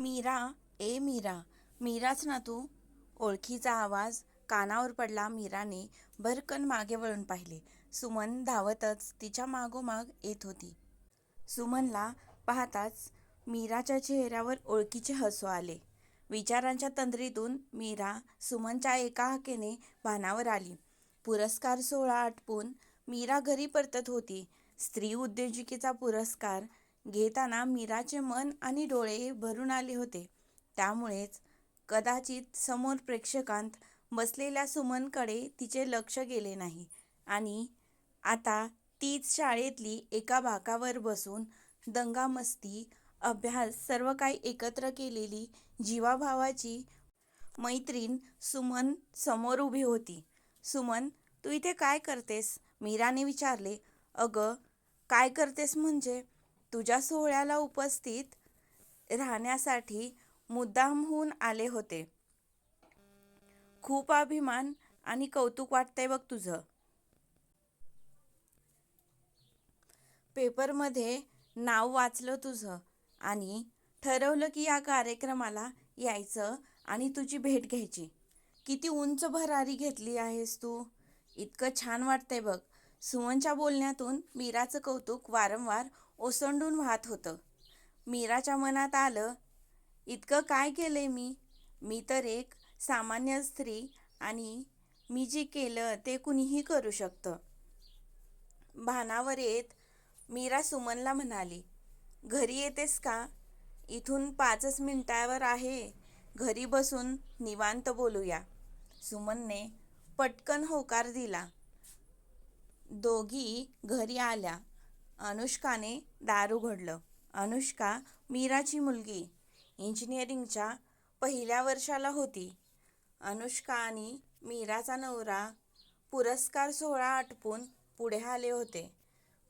मीरा ए मीरा मीराच ना तू? ओळखीचा आवाज कानावर पडला मीराने भरकन मागे वळून पाहिले. सुमन धावतच तिच्या मागोमाग येत होती. सुमनला पाहताच मीराच्या चेहऱ्यावर ओळखीचे हसू आले. विचारांच्या तंद्रीतून मीरा सुमनच्या एका हाकेने भानावर आली. पुरस्कार सोहळा आटपून मीरा घरी परतत होती. स्त्री उद्योजिकेचा पुरस्कार घेताना मीराचे मन आणि डोळे भरून आले होते. त्यामुळेच कदाचित समोर प्रेक्षकांत बसलेल्या सुमनकडे तिचे लक्ष गेले नाही आणि आता तीच शाळेतली एका भाकावर बसून दंगामस्ती अभ्यास सर्व काही एकत्र केलेली जीवाभावाची मैत्रीण सुमन समोर उभी होती. सुमन तू इथे काय करतेस? मीराने विचारले. अगं काय करतेस म्हणजे? तुझ्या सोहळ्याला उपस्थित राहण्यासाठी मुद्दामहून आले होते. खूप अभिमान आणि कौतुक वाटतंय बघ तुझं. पेपरमध्ये नाव वाचलं तुझं आणि ठरवलं की या कार्यक्रमाला यायचं आणि तुझी भेट घ्यायची. किती उंच भरारी घेतली आहेस तू? इतकं छान वाटतंय बघ. सुमनच्या बोलण्यातून मीराचं कौतुक वारंवार ओसंडून वाहत होतं. मीराच्या मनात आलं इतकं काय केलंय मी? मी तर एक सामान्य स्त्री आणि मी जे केलं ते कुणीही करू शकतं. भानावर येत मीरा सुमनला म्हणाली घरी येतेस का? इथून पाचच मिनिटावर आहे. घरी बसून निवांत बोलूया. सुमनने पटकन होकार दिला. दोघी घरी आल्या. अनुष्काने दार उघडलं अनुष्का मीराची मुलगी इंजिनिअरिंगच्या पहिल्या वर्षाला होती. अनुष्का आणि मीराचा नवरा पुरस्कार सोहळा आटपून पुढे आले होते.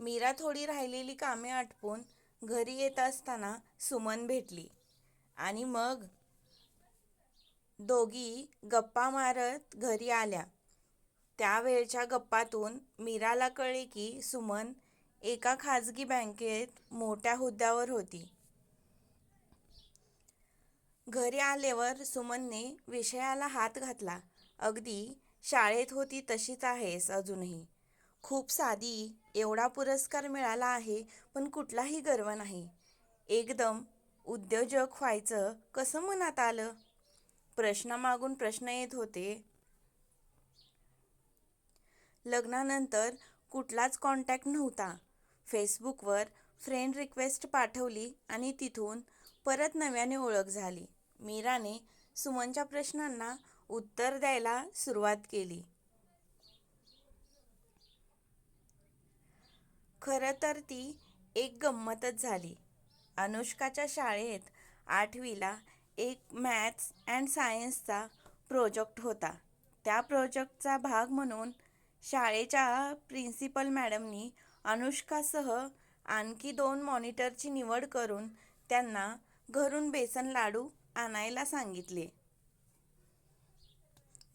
मीरा थोडी राहिलेली कामे आटपून घरी येत असताना सुमन भेटली आणि मग दोघी गप्पा मारत घरी आल्या. त्यावेळच्या गप्पातून मीराला कळले की सुमन एका खाजगी बँकेत मोठ्या हुद्द्यावर होती. घरी आल्यावर सुमनने विषयाला हात घातला. अगदी शाळेत होती तशीच आहेस अजूनही. खूप साधी एवढा पुरस्कार मिळाला आहे पण कुठलाही गर्व नाही. एकदम उद्योजक व्हायचं कसं मनात आलं? प्रश्नामागून प्रश्न येत होते. लग्नानंतर कुठलाच कॉन्टॅक्ट नव्हता. फेसबुकवर फ्रेंड रिक्वेस्ट पाठवली आणि तिथून परत नव्याने ओळख झाली. मीराने सुमनच्या प्रश्नांना उत्तर द्यायला सुरुवात केली. खरं तर ती एक गंमतच झाली. अनुष्काच्या शाळेत आठवीला एक मॅथ्स अँड सायन्सचा प्रोजेक्ट होता. त्या प्रोजेक्टचा भाग म्हणून शाळेच्या प्रिन्सिपल मॅडमनी अनुष्कासह आणखी दोन मॉनिटरची निवड करून त्यांना घरून बेसन लाडू आणायला सांगितले.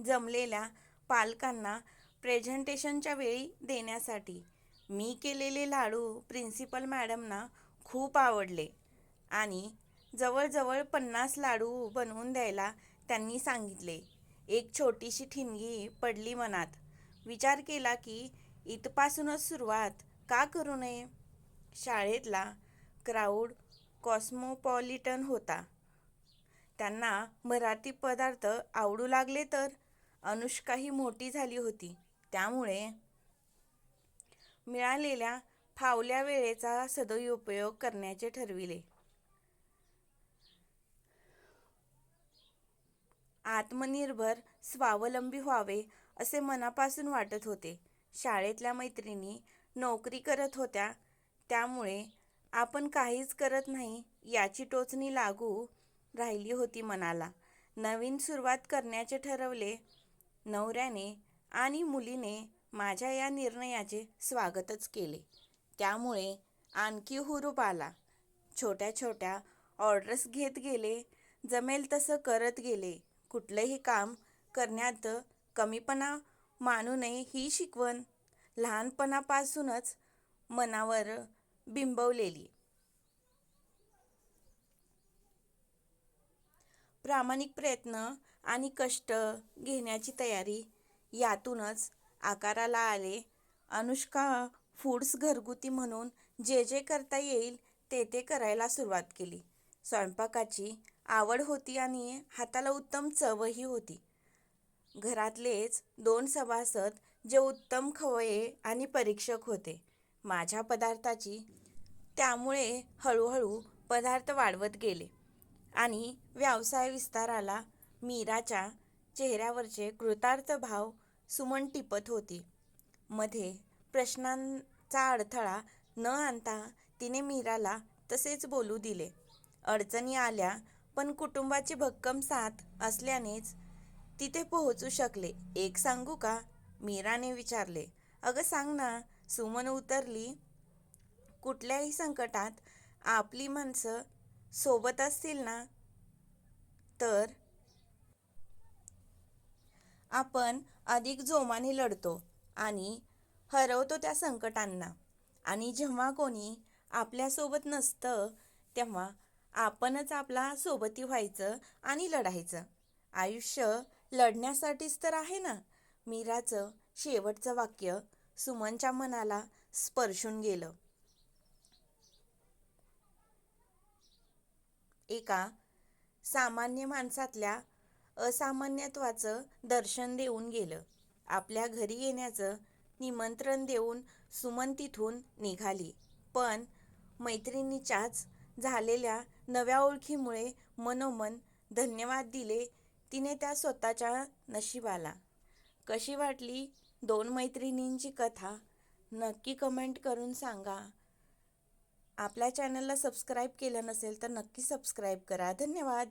जमलेल्या पालकांना प्रेझेंटेशनच्या वेळी देण्यासाठी मी केलेले लाडू प्रिन्सिपल मॅडमना खूप आवडले आणि जवळजवळ पन्नास लाडू बनवून द्यायला त्यांनी सांगितले. एक छोटीशी ठिणगी पडली मनात. विचार केला की इथपासूनच सुरुवात का करू नये? शाळेतला क्राऊड कॉस्मोपॉलिटन होता. त्यांना मराठी पदार्थ आवडू लागले तर? अनुष्काही मोठी झाली होती. त्यामुळे मिळालेल्या फावल्या वेळेचा सदुपयोग करण्याचे ठरविले. आत्मनिर्भर स्वावलंबी व्हावे असे मनापासून वाटत होते. शाळेतल्या मैत्रिणी नोकरी करत होत्या. त्यामुळे आपण काहीच करत नाही याची टोचणी लागू राहिली होती मनाला. नवीन सुरुवात करण्याचे ठरवले. नवऱ्याने आणि मुलीने माझ्या या निर्णयाचे स्वागतच केले. त्यामुळे आणखी हुरूप आला. छोट्या छोट्या ऑर्डर्स घेत गेले. जमेल तसं करत गेले. कुठलंही काम करण्यात कमीपणा मानू नये ही शिकवण लहानपणापासूनच मनावर बिंबवलेली. प्रामाणिक प्रयत्न आणि कष्ट घेण्याची तयारी यातूनच आकाराला आले. अनुष्का फूड्स घरगुती म्हणून जे जे करता येईल ते ते करायला सुरुवात केली. स्वयंपाकाची आवड होती आणि हाताला उत्तम चवही होती. घरातलेच दोन सभासद जे उत्तम खवय्ये आणि परीक्षक होते. माझ्या पदार्थाची त्यामुळे हळूहळू पदार्थ वाढवत गेले. आणि व्यवसाय विस्ताराला मीराच्या चेहऱ्यावरचे कृतार्थ भाव सुमन टिपत होती. मध्ये प्रश्नांचा अडथळा न आणता तिने मीराला तसेच बोलू दिले. अडचणी आल्या पण कुटुंबाची भक्कम साथ असल्यानेच तिथे पोहोचू शकले. एक सांगू का? मीराने विचारले अगं सांग ना सुमन उतरली. कुठल्याही संकटात आपली माणसं सोबत असतील ना? तर? आपण अधिक जोमाने लढतो आणि हरवतो त्या संकटांना. आणि जेव्हा कोणी आपल्यासोबत नसतं तेव्हा आपणच आपला सोबती व्हायचं आणि लढायचं. आयुष्य लढण्यासाठीच तर आहे ना? मीराचं शेवटचं वाक्य सुमनच्या मनाला स्पर्शून गेलं. एका सामान्य माणसातल्या असामान्यत्वाचं दर्शन देऊन गेलं. आपल्या घरी येण्याचं निमंत्रण देऊन सुमन तिथून निघाली. पण मैत्रिणीच्याच झालेल्या नव्या ओळखीमुळे मनोमन धन्यवाद दिले तिने त्या स्वतःच्या नशिबाला. कशी वाटली दोन मैत्रिणींची कथा नक्की कमेंट करून सांगा. आपल्या चॅनलला सबस्क्राईब केलं नसेल तर नक्की सबस्क्राईब करा. धन्यवाद.